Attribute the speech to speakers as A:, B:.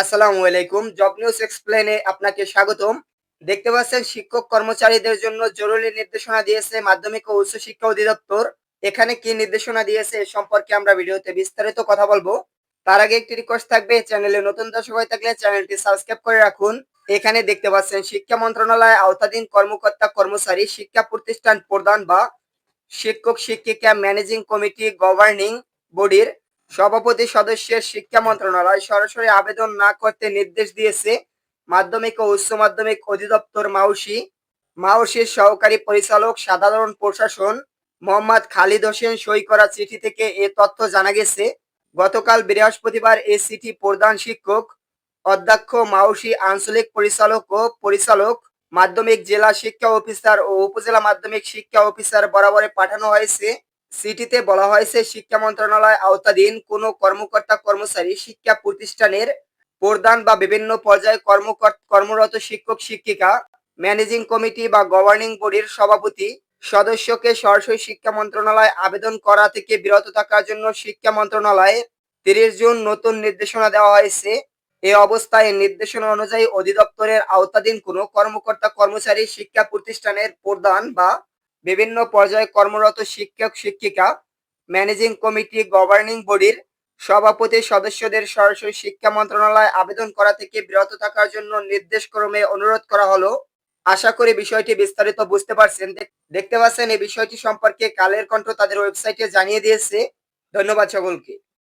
A: আসসালামু আলাইকুম। Job news এক্সপ্লেনে আপনাকে স্বাগতম। দেখতে পাচ্ছেন, শিক্ষক কর্মচারীদের জন্য জরুরি নির্দেশনা দিয়েছে মাধ্যমিক ও উচ্চ শিক্ষা অধিদপ্তর। এখানে কি নির্দেশনা দিয়েছে এ সম্পর্কে আমরা ভিডিওতে বিস্তারিত কথা বলব। তার আগে একটি রিকোয়েস্ট থাকবে চ্যানেলে নতুন দর্শক হয়ে থাকলে চ্যানেলটি সাবস্ক্রাইব করে রাখুন। এখানে দেখতে পাচ্ছেন, শিক্ষা মন্ত্রণালয় আওতাধীন কর্মকর্তা কর্মচারী শিক্ষা প্রতিষ্ঠান প্রদান বা শিক্ষক শিক্ষিকা ম্যানেজিং কমিটি গভর্নিং বডির সভাপতি সদস্যের শিক্ষা মন্ত্রণালয় সরাসরি আবেদন না করতে নির্দেশ দিয়েছে মাধ্যমিক ও উচ্চ মাধ্যমিক অধিদপ্তর মাউসি। মাউসির সহকারী পরিচালক সাধারণ প্রশাসন মোহাম্মদ খালিদ হোসেন সই করা চিঠি থেকে এ তথ্য জানা গেছে। গতকাল বৃহস্পতিবার এ চিঠি প্রধান শিক্ষক, অধ্যক্ষ, মাউসি আঞ্চলিক পরিচালক ও পরিচালক, মাধ্যমিক জেলা শিক্ষা অফিসার ও উপজেলা মাধ্যমিক শিক্ষা অফিসার বরাবরে পাঠানো হয়েছে। সিটিতে বলা হয়েছে, শিক্ষা মন্ত্রণালয় আওতাধীন কোনো কর্মকর্তা কর্মচারী শিক্ষা প্রতিষ্ঠানের প্রধান বা বিভিন্ন পর্যায়ে কর্মরত শিক্ষক, শিক্ষিকা, ম্যানেজিং কমিটি বা গভর্নিং বডির সভাপতি সদস্যকে সরাসরি শিক্ষা মন্ত্রণালয় আবেদন করা থেকে বিরত থাকার জন্য শিক্ষা মন্ত্রণালয়ে তিরিশ জুন নতুন নির্দেশনা দেওয়া হয়েছে। এ অবস্থায় নির্দেশনা অনুযায়ী অধিদপ্তরের আওতাধীন কোনো কর্মকর্তা কর্মচারী শিক্ষা প্রতিষ্ঠানের প্রধান বা বিভিন্ন পর্যায়ে কর্মরত শিক্ষক, শিক্ষিকা ম্যানেজিং কমিটি গভর্নিং বডির সভাপতি সদস্যদের সরাসরি শিক্ষা মন্ত্রণালয় আবেদন করা থেকে বিরত থাকার জন্য নির্দেশক্রমে অনুরোধ করা হলো। আশা করি বিষয়টি বিস্তারিত বুঝতে পারছেন। দেখতে পাচ্ছেন এই বিষয়টি সম্পর্কে কালের কণ্ঠ তাদের ওয়েবসাইটে জানিয়ে দিয়েছে। ধন্যবাদ সকলকে।